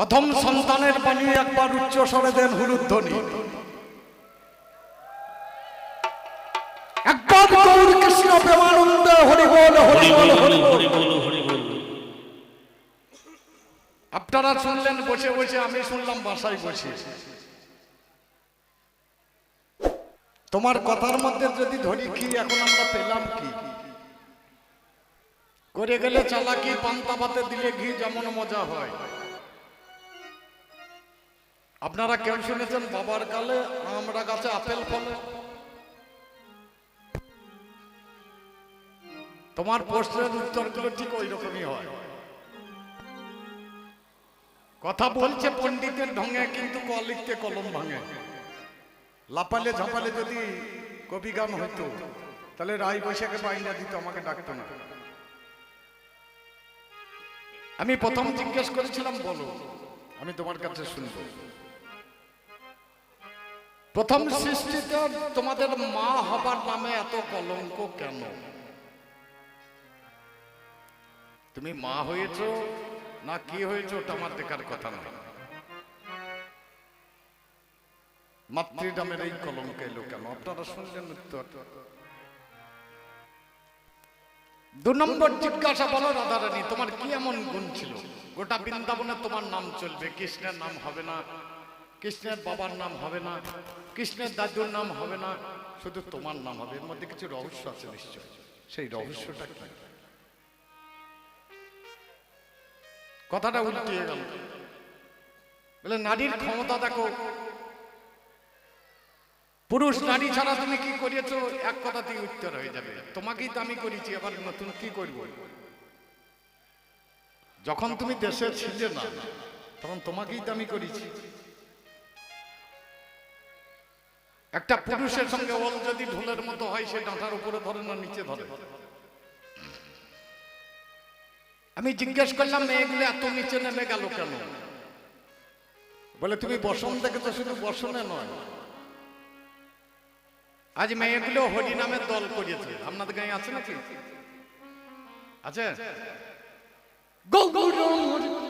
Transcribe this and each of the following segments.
প্রথম সন্তানের বাণী একবার উচ্চ স্বরে দেন হুলুধ্বনি একবার গৌর কৃষ্ণ প্রেমানন্দ হরি বল হরি বল হরি বল আপনারা শুনলেন বসে বসে আমি শুনলাম বাসায় বসে। তোমার কথার মধ্যে যদি ধরি কি এখন আমরা পেলাম কি? করে গেলে চালাকি পান্তা ভাতে দিলে ঘি যেমন মজা হয়। আপনারা কেউ শুনেছেন বাবার কালে আমরা গাছে আপেল ফলে? তোমার প্রশ্নের উত্তরগুলো ঠিক ওই রকমই হয়। কথা বলছে পণ্ডিতের ঢঙে, কিন্তু ক কলম ভাঙে। লাপালে ঝাপালে যদি কবি গান হতো তাহলে রায় বৈশাখে বাইনা দিত, আমাকে ডাকতো না। আমি প্রথম জিজ্ঞেস করেছিলাম, বলো, আমি তোমার কাছে শুনব। প্রথম সৃষ্টিতে তোমাদের মা হবার নামে এত কলঙ্ক কেন? তুমি মা হয়েছো না কি হয়েছো ওটা আমার দেখার কথা না। মাতৃনামের এই কলঙ্ক এলো কেন আপনারা শুনলেন উত্তর। দু নম্বর জিজ্ঞাসা বলো রাধারানী তোমার কি এমন গুণ ছিল? গোটা বৃন্দাবনে তোমার নাম চলবে কৃষ্ণের নাম হবে না কৃষ্ণের বাবার নাম হবে না, কৃষ্ণের দাদুর নাম হবে না, শুধু তোমার নাম হবে, এর মধ্যে কিছু রহস্য আছে নিশ্চয়। সেই রহস্যটা কি? কথাটা উল্টিয়ে গেল। বলে, নারীর ক্ষমতা দেখো। পুরুষ, নারী ছাড়া তুমি কি করিয়েছো? এক কথা কথাতেই উত্তর হয়ে যাবে। তোমাকেই তো আমি করেছি আবার নতুন কি করব? যখন তুমি দেশে ছিলে না, তখন তোমাকেই তো আমি করেছি একটা পুরুষের সঙ্গে ওল যদি ঢোলের মতো হয় সে ডাঁটার উপরে ধরে না নিচে ধরে। আমি জিজ্ঞেস করলাম মেয়েগুলো এত নিচে নেমে গেল কেন? বলে তুমি বসন দেখে তো শুধু বসনে নয়। আজ মেয়েগুলো হরি নামের দল করিয়েছে। আপনাদের গায়ে আছে নাকি? আছে? গৌরম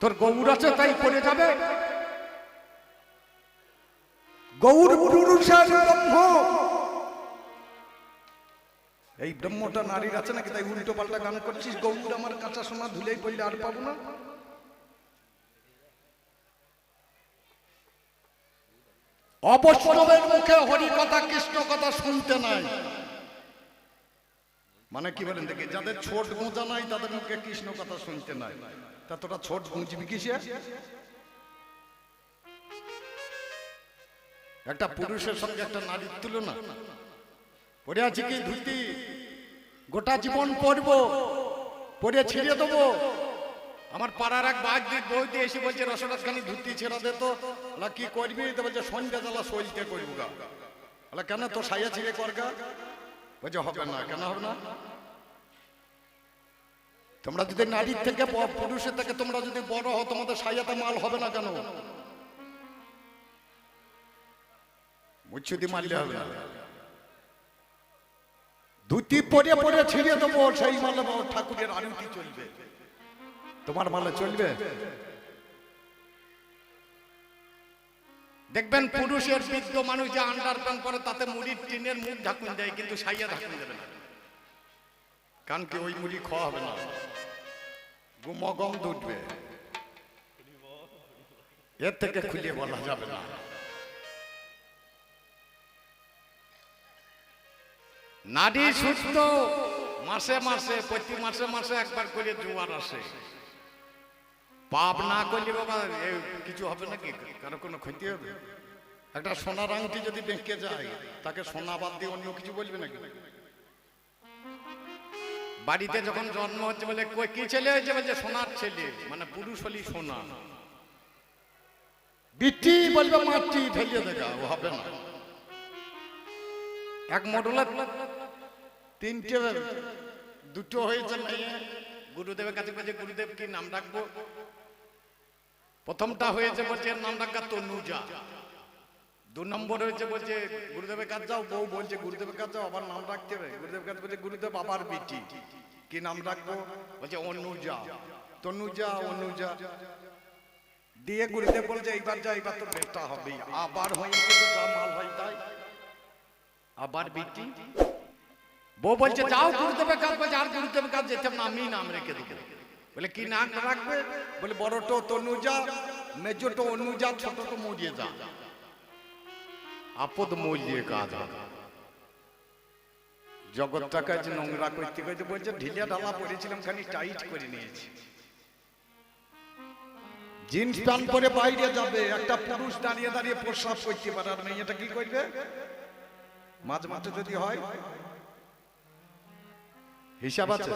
তোর গৌর আছে, তাই করে যাবে। গৌর পুরুষের ব্রহ্ম। এই ব্রহ্মটা নারীর আছে নাকি? তাই উল্টো পাল্টা গান করছিস। গৌর আমার কাঁচা সোনা ধুলেই পড়লে আর পাবো না। অবৈষ্ণবের মুখে হরি কথা, কৃষ্ণ কথা শুনতে নাই। মানে কি বলেন দেখি, যাদের ছোট গোঁজা নাই, তাদের মুখে কৃষ্ণ কথা শুনতে নাই। তা তোরা ছোট গুঁজবি কিসে? একটা পুরুষের সঙ্গে একটা নারীর তুলনা। পরে আছে কি ধুতি? গোটা জীবন পরবো, পরে ছিঁড়ে দেবো। আমার পাড়ার এক বাঘ বইতে এসে বলছে রসরাজ খানি ধুতি ছেড়ে দে তো। কি করবি? তো বলছে, সন্ধ্যা জ্বালা সইতে করব গা। কেন তো সাইয়া ছিঁড়ে কর গা? বলছে, হবে না, কেন হবে না? তোমরা যদি নারীর থেকে পুরুষের থেকে তোমরা যদি বড় হও, তোমাদের সাইয়াতে মাল হবে না কেন? মুচ্ছুদি মারলে হবে। না ধুতি পরে পরে ছিঁড়ে দেবো, সেই মালে ঠাকুরের আরতি চলবে। তোমার মালে চলবে? দেখবেন পুরুষের বৃদ্ধ মানুষ যে আন্ডার প্যান্ট পরে, তাতে মুড়ির টিনের মুখ ঢাকুন দেয়, কিন্তু সাইয়া ঢাকুন দেবে না। কারণ কি ওই মুড়ি খাওয়া হবে না গুমগম উঠবে এর থেকে খুলে বলা যাবে না। নারী সুস্থ মাসে মাসে, প্রতি মাসে মাসে একবার করে জোয়ার আসে। পাপ না করলে বাবা কিছু হবে নাকি? কারও কোনো ক্ষতি হবে? একটা সোনার আংটি যদি বেঁকে যায়, তাকে সোনা বাদ দিয়ে অন্য কিছু বলবে নাকি? বাড়িতে যখন জন্ম হচ্ছে বলে, কই, কি ছেলে হয়েছে বলছে, সোনার ছেলে। মানে পুরুষ হলি সোনা। বিটি বলবে, মাটি ফেলিয়ে দেখা ও হবে না। এক মডেলের তিনটে দুটো হয়েছে গুরুদেবের কাছে বলছে, গুরুদেব কি নাম রাখব প্রথমটা হয়েছে বলছে নাম রাখা তনুজা। দু নম্বর হয়েছে বলছে গুরুদেবের কাজ যাও বউ বলছে গুরুদেবের কাজ যাও আবার নাম রাখতে হবে। গুরুদেবের কাছে বলছে গুরুদেব আবার বিটি। কি নাম রাখব? বলছে অনুজা। তনুজা অনুজা। দিয়ে গুরুদেব বলছে এইবার যা এইবার তো বেটা হবে আবার হয়েছে তো যা মাল হয় তাই। আবার বিটি। বউ বলছে যাও গুরুদেবের কাজ বলছে আর গুরুদেবের কাজ যেতে না, আমি নাম রেখে দেবো। বলে কি নাম রাখবে? বলে বড়টো তনুজা মেজোটো অনুজা ছোটটো মরিয়ে যা। আপদ কাজ হবে। জগৎটাকে আজ নোংরা করতে করতে বলছে, ঢিলে ঢালা পরেছিলাম খালি টাইট করে নিয়েছি। জিন্স প্যান্ট পরে বাইরে যাবে, একটা পুরুষ দাঁড়িয়ে দাঁড়িয়ে প্রস্রাব করতে পারে। আর মেয়েটা কি করবে? মাঝ মাঠে যদি হয়, হিসাব আছে?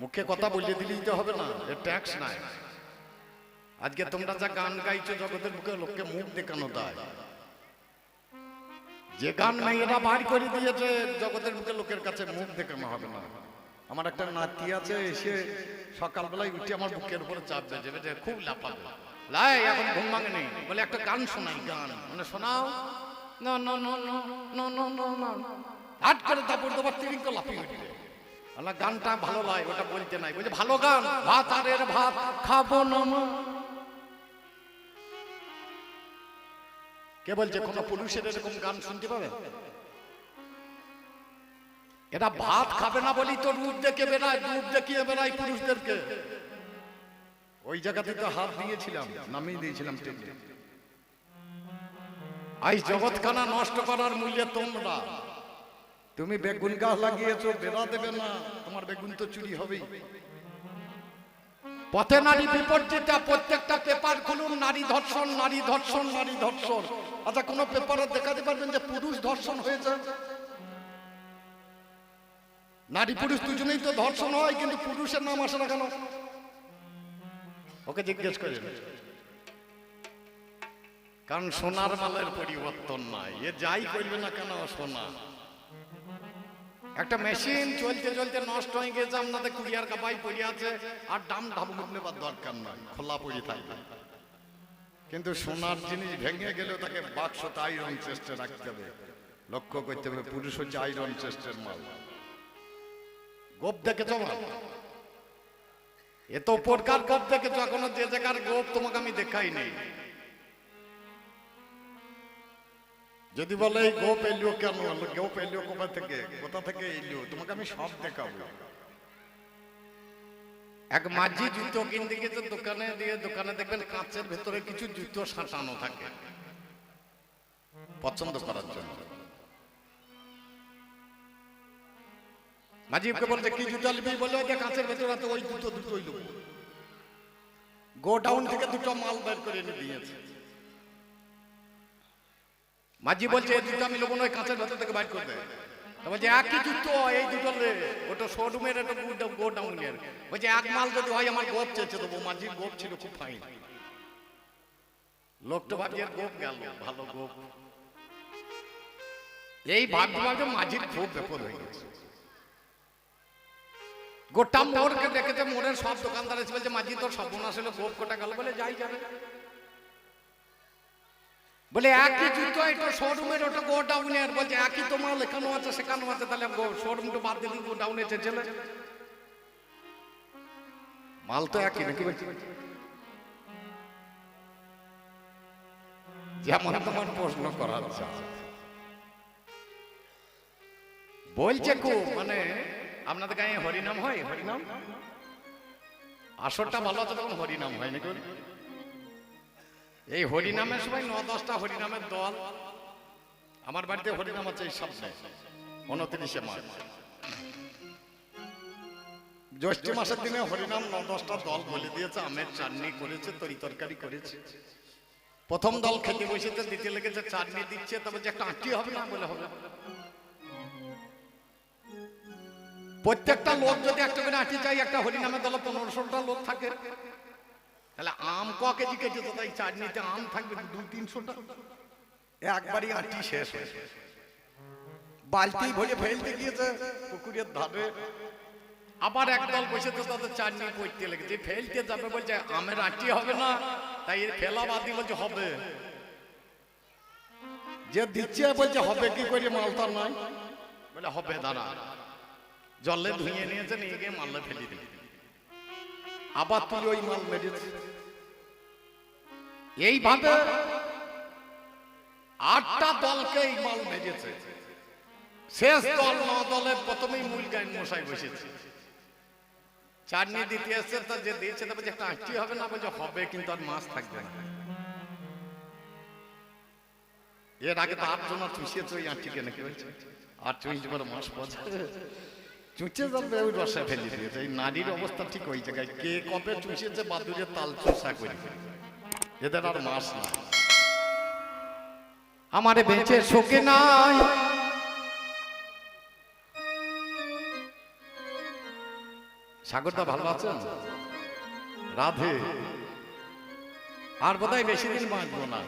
মুখে কথা বলিয়ে দিলেই তো হবে না এর ট্যাক্স নাই। আজকে তোমরা যা গান গাইছো জগতের মুখে লোককে মুখ দেখানো দেয়। যে গান নাই এটা বার করে দিয়েছে, জগতের মুখে লোকের কাছে মুখ দেখানো হবে না। আমার একটা নাতি আছে এসে সকালবেলায় উঠে আমার বুকের উপরে চাপ বেজে খুব লাফাবে। লাই, এখন ঘুম ভাঙে নেই বলে একটা গান শোনাই, গান। মানে শোনাও। না হাট করে তারপর তোমার তিরিঙ্ক লাফিয়ে উঠবে। গানটা ভালো লাগে ওটা বলতে নাই। বলছে, ভালো গান, ভাত আর এর ভাত, খাব না কে বলছে, কোন পুরুষের এরকম গান শুনতে পাবে? এটা ভাত খাবে না বলি তো রূপ দেখে বেড়ায়, রূপ দেখিয়ে বেড়ায় পুরুষদেরকে। ওই জায়গাতে তো হাত দিয়েছিলাম, নামিয়ে দিয়েছিলাম আই জগৎখানা নষ্ট করার মূল্যে তোমরা। তুমি বেগুন গাছ লাগিয়েছো, বেড়া দেবে না, তোমার বেগুন তো চুরি হবেই। পথে নারী বিপর্যিতা প্রত্যেকটা পেপার খুলুন, নারী ধর্ষণ নারী ধর্ষণ নারী ধর্ষণ। আচ্ছা কোনো পেপারে দেখাতে পারবেন যে পুরুষ ধর্ষণ হয়েছে। নারী পুরুষ দুজনেই তো ধর্ষণ হয়, কিন্তু পুরুষের নাম আসে না কেন? ওকে জিজ্ঞেস করেন। কারণ সোনার মালের পরিবর্তন নাই। এ যাই করবে না কেন সোনা? একটা মেশিন চলতে চলতে নষ্ট হয়ে গেছে, আপনাদের কুরিয়ার কাপাই পড়ে আছে, আর দাম ধাবুক নেবার দরকার নাই খোলা পড়ে থাকবে। কিন্তু সোনার জিনিস ভেঙে গেলেও তাকে বাক্সটা আইরন চেস্টে রাখতে হবে। লক্ষ্য করতে হবে পুরুষ হচ্ছে আইরন চেস্টের মাল। গোপ দেখেছ মাল এ তো প্রকার গোপ দেখেছ, এখনও যে জায়গার গোপ তোমাকে আমি দেখাই নেই। যদি বলে এই গোপ এলিও কেন? গোপ এলিও কোথা থেকে? কোথা থেকে এলিও তোমাকে আমি সব দেখাবো। এক মাঝি জুতো কিনতে গেছে দোকানে দিয়ে দোকানে দেখবেন কাঁচের ভেতরে কিছু জুতো সাঁটানো থাকে। পছন্দ করার জন্য। মাঝিকে বলছে কি জুতো নিবি বলে যে কাঁচের ভেতরে আছে ওই জুতো দুটোই লোক গোডাউন থেকে দুটো মাল বের করে এনে দিয়েছে। মাঝি বলছে এই জুতো আমি না ওই কাঁচের ভেতর থেকে বাইর করবে তো বলছে একই জুতো এই দুটো ওটা শোরুমের একটা বলছে, এক মাল যদি হয়, আমার গোপ চেয়েছে মাঝির গোপ ছিল, খুব ফাইন লোকটা ভাবছে, গোপ গেল, ভালো গোপ। এই ভাবতে ভাবতে মাঝির খুব হয়ে গেছে। গোটা মোড়কে দেখেছে, মোড়ের সব দোকানদার এসে বলছে, মাঝি, তোর সর্বনাশ হলো, গোপ কোটা গেল? বলে, যাই যাবে। বলে একই জুতো এটা শোরুমের ওটা গোডাউনের বলছে একই তো মাল এখানেও আছে সেখানেও আছে। তাহলে শোরুমটা বাদ দিলি গোডাউনে চেয়েছিলে মাল তো একই নাকি যেমন তোমার প্রশ্ন করার বলছে কো মানে আপনাদের গায়ে হরিনাম হয়? হরিনাম? আসরটা ভালো আছে তখন হরিনাম হয় নাকি? এই হরিনামের সময় ন দশটা হরিনামের দল। আমার বাড়িতে হরিনাম আছে এই সামনে, উনত্রিশে মার্চ। জ্যৈষ্ঠ মাসের দিনে হরিনাম ন দশটা দল বলে দিয়েছে, আমের চাটনি করেছে, তরি তরকারি করেছে। প্রথম দল খেতে বসেছে দ্বিতীয় লেগেছে, চাটনি দিচ্ছে, তবে যে একটা আঁটি হবে না বলে হবে। প্রত্যেকটা লোক যদি একটা করে আঁটি চাই, একটা হরিনামের দলে পনেরোশোটা লোক থাকে। তাহলে আম ক কেজি তো তাই চাটনিতে আম থাকবে দু তিনশোটা। একবারই আটি শেষ হয়ে বালতি ভরে ফেলতে গিয়েছে পুকুরের ধারে। আবার একদল বসে তো তাদের চাটনি করতে লেগেছে। ফেলতে যাবে বলছে, আমের আটি হবে না। তাই এর ফেলা বাদি বলছে, হবে। যে দিচ্ছে বলছে, হবে কি করে? মাল তার নাই। বলে, হবে, দাঁড়া। জলে ধুয়ে নিয়েছে, নিয়ে গিয়ে মাল্লা ফেলে দিল। আবার তুই ওই মাল মেরেছিস। এইভাবে আটটা দলকে এই মাল মেরেছে। শেষ দল ন দলে প্রথমেই মূল গাইন মশাই বসেছে। চাটনি দিতে এসছে তা যে দিয়েছে তা বলছে একটা আটটি হবে না বলছে হবে কিন্তু আর মাছ থাকবে না। এর আগে তো আটজন আর চুষিয়েছে ওই আটটিকে নাকি বলছে? আর চুইতে পরে মাছ পচে। চুচে যাবে ওই রসে ফেলে দিয়েছে এই নারীর অবস্থা ঠিক ওই জায়গায়। কে কবে চুষিয়েছে বাদুরে তাল চুষা করে। এদের আর মাছ না আমারে বেঁচে শোকে নাই। সাগরদা ভালো আছেন? রাধে। আর বোধহয় বেশি দিন বাঁচবো না।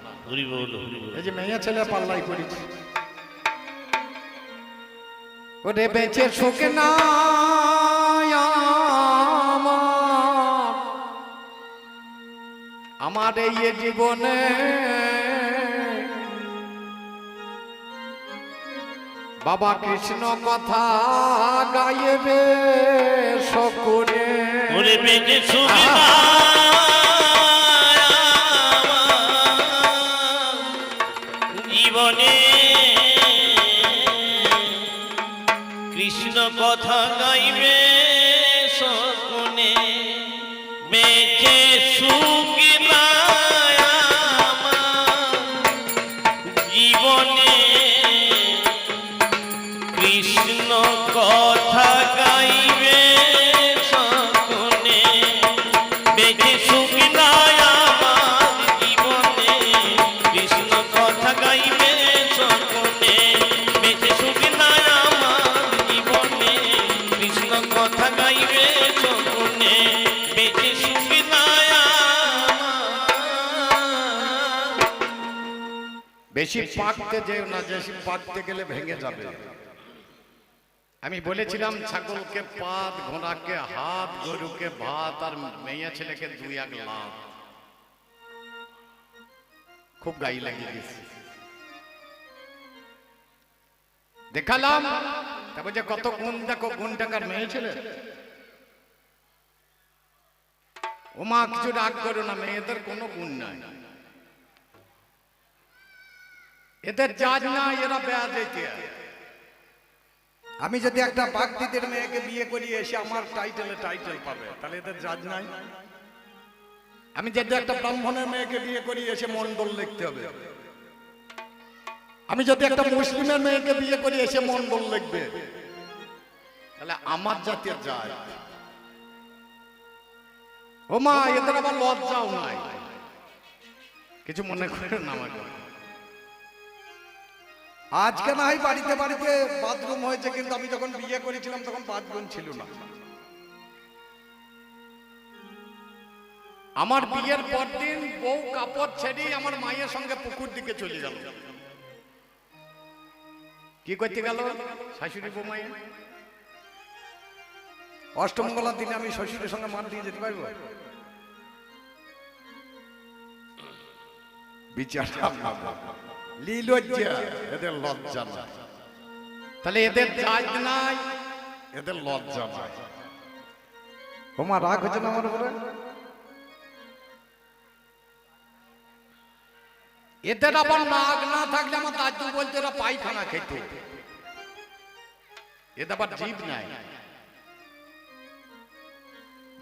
এই যে মেয়ে ছেলে পাল্লাই করেছি। ওরে বেঁচে শোকে না আমার। এই জীবনে বাবা কৃষ্ণ কথা গাইবে ওরে বেঁচে সুখী জীবনে বেশি পাকতে যেও না বেশি পাকতে গেলে ভেঙে যাবে। আমি বলেছিলাম ছাগলকে পাত ঘোড়াকে হাত গরুকে ভাত আর মেয়ে ছেলেকে দুই এক লাভ। খুব গাই লাগিয়ে গেছে দেখালাম। তারপর যে কত গুণ দেখো গুণ টাকার মেয়ে ছেলে। ও মা কিছু রাগ করো না মেয়েদের কোনো গুণ নাই। এদের জাজ না, এরা বেয়া যেতে আমি যদি একটা বাগদিদের মেয়েকে বিয়ে করি এসে আমার টাইটেলে টাইটেল পাবে, তাহলে এদের জাজ নাই? আমি যদি একটা ব্রাহ্মণের মেয়েকে বিয়ে করি এসে মন্ডল লিখতে হবে। আমি যদি একটা মুসলিমের মেয়েকে বিয়ে করি এসে মন্ডল লিখবে, তাহলে আমার জাতীয় যায়। ও মা এদের আবার লজ্জাও নাই। কিছু মনে করেন আমাকে। আজকে না হয় বাড়িতে বাড়িতে বাথরুম হয়েছে, কিন্তু আমি যখন বিয়ে করেছিলাম তখন বাথরুম ছিল না। আমার বিয়ের পর দিন বউ কাপড় ছেড়ে আমার মায়ের সঙ্গে পুকুর দিকে চলে গেল। কি করতে গেল শাশুড়ি মায়ের অষ্টমঙ্গলার দিনে আমি শ্বশুরের সঙ্গে মার দিয়ে যেতে পারব? আপনার লীলজ্জা এদের লজ্জা নাই তাহলে এদের জাজ নাই। এদের লজ্জা নাই ওমা রাগ হচ্ছে না আমার উপরে? এদের আবার নাক না থাকলে আমার দাদু বলতে এরা পায়খানা খেত। এদের আবার জীব নাই।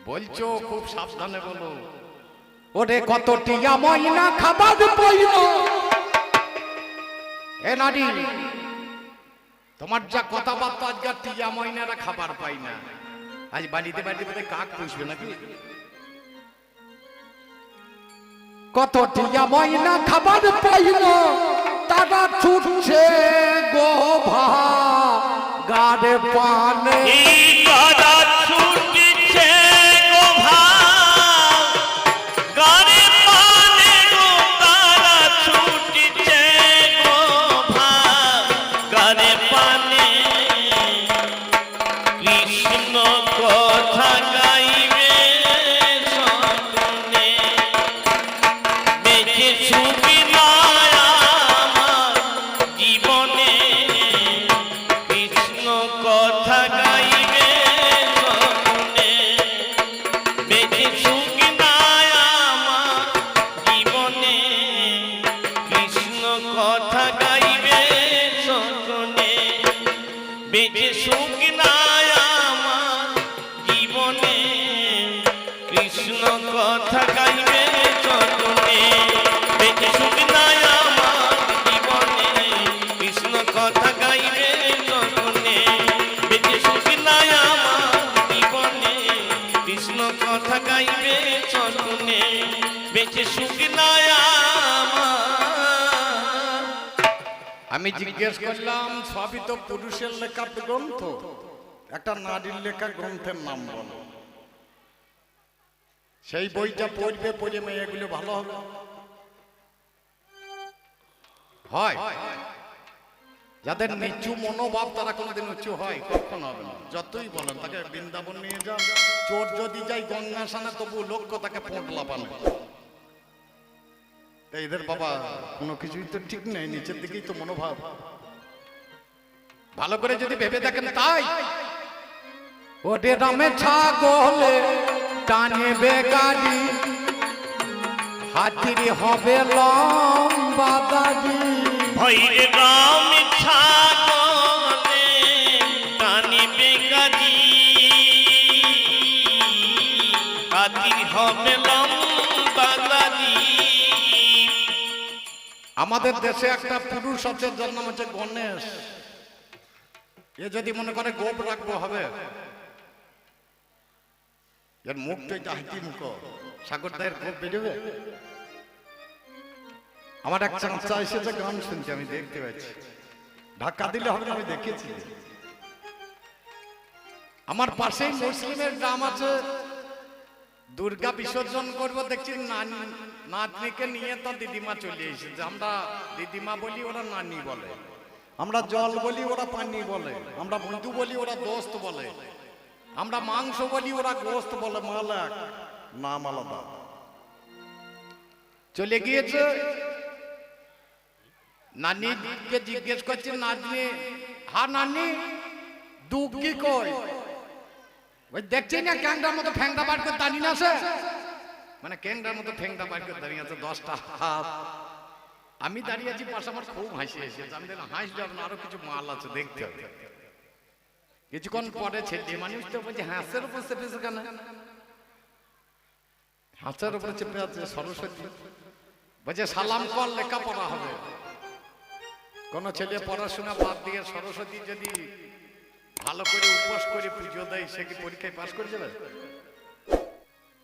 বলছো খুব সাবধানে বলো। ওরে কত টিয়া ময়না খাবার পইল এ নারী, তোমার যা কথাবার্তা আজকে টিয়া ময়নারা খাবার পাই না। আজ বাড়িতে বাড়িতে বোধহয় কাক পুষবে নাকি? কত টিয়া ময়না খাবার পাইল তারা ছুটছে গোভা গাড়ে পানে। এই না আমি জিজ্ঞেস করলাম সবই তো পুরুষের লেখা গ্রন্থ? একটা নারীর লেখা গ্রন্থের নাম বলো। সেই বইটা পড়বে পড়ে মেয়েগুলো ভালো হবে। হয়। যাদের নিচু মনোভাব তারা কোনোদিন উঁচু হয় কখন হবে না। যতই বলেন তাকে বৃন্দাবন নিয়ে যান। চোর যদি যাই গঙ্গা সানে তবু লক্ষ্য তাকে পোঁট লাপানো তা এদের বাবা কোনো কিছুই তো ঠিক নেই নিচের দিকেই তো মনোভাব। ভালো করে যদি ভেবে দেখেন তাই। ওটে রামে ছাগলে টানে বেকারি হাতির হবে লম্বা দাদি ভাই রাম ছাগলে আমাদের দেশে একটা পুরুষ আছে যার নাম হচ্ছে গণেশ। এ যদি মনে করে গোপ রাখব হবে। এর মুখটা এটা হাতি মুখ। সাগর দায়ের গোপ বেরোবে। আমার এক চাঁচা এসেছে গান শুনছি আমি দেখতে পাচ্ছি। ধাক্কা দিলে হবে আমি দেখেছি। আমার পাশেই মুসলিমের গ্রাম আছে দুর্গা বিসর্জন করব, দেখছি নানি নাতনিকে নিয়ে তো দিদিমা চলে এসেছে। আমরা দিদিমা বলি, ওরা নানি বলে। আমরা জল বলি, ওরা পানি বলে। আমরা বন্ধু বলি, ওরা দোস্ত বলে। আমরা মাংস বলি, ওরা গোস্ত বলে, মাল এক, নাম আলাদা। চলে গিয়েছে। নানিকে জিজ্ঞেস করছে, নাতনি, হা নানি দুঃখ কি কই? ওই দেখছি না ক্যাংটার মতো ঠ্যাংটা বার করে দাঁড়িয়ে আছে? মানে ক্যাংটার মতো ঠ্যাংটা বার করে দাঁড়িয়ে আছে দশটা হাত। আমি দাঁড়িয়ে আছি পাশে আমার খুব হাসি এসেছে। আমি দেখলাম হাসলে আপনার আরও কিছু মাল আছে, দেখতে হবে। কিছুক্ষণ পরে ছেলে মানুষ তো বলছে, হাঁসের উপর চেপেছে কেন? হাঁসের উপরে চেপে আছে সরস্বতী। বলছে, সালাম কর, লেখাপড়া হবে। কোন ছেলে পড়াশোনা বাদ দিয়ে সরস্বতী যদি ভালো করে উপোস করে পুজো দেয় সে কি পরীক্ষায় পাশ করে যাবে